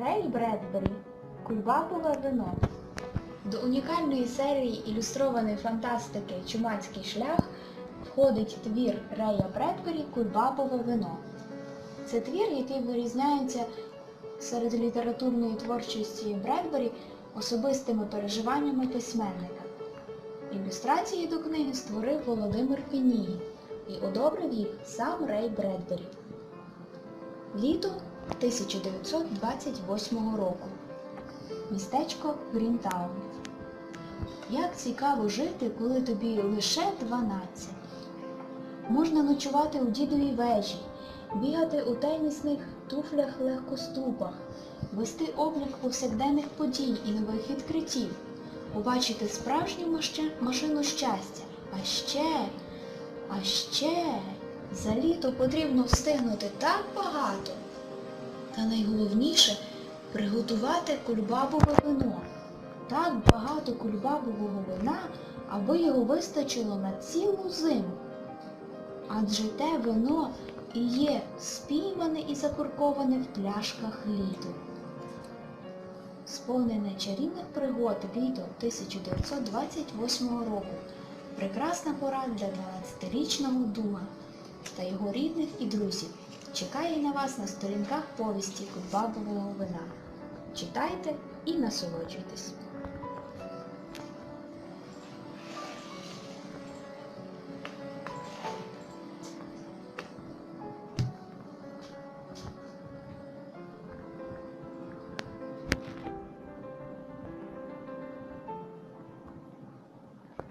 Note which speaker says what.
Speaker 1: Рей Бредбері Кульбабове вино. До унікальної серії ілюстрованої фантастики Чумацький шлях входить твір Рея Бредбері Кульбабове вино. Це твір, який вирізняється серед літературної творчості Бредбері особистими переживаннями письменника. Ілюстрації до книги створив Володимир Піній і одобрив їх сам Рей Бредбері. Літо 1928 року. Містечко Грінтаун. Як цікаво жити, коли тобі лише 12. Можна ночувати у дідовій вежі, бігати у тенісних туфлях легкоступах, вести облік повсякденних подій і нових відкриттів, побачити справжню машину щастя. А ще, а ще за літо потрібно встигнути так багато. Та найголовніше приготувати кульбабове вино. Так багато кульбабового вина, аби його вистачило на цілу зиму. Адже те вино і є спіймане і закурковане в пляшках літо. Сповнене чарівних пригод літо 1928 року. Прекрасна пора для 12-річного Дума та його рідних і друзів. Чекає на вас на сторінках повісті Кульбабового вина. Читайте і насолоджуйтесь.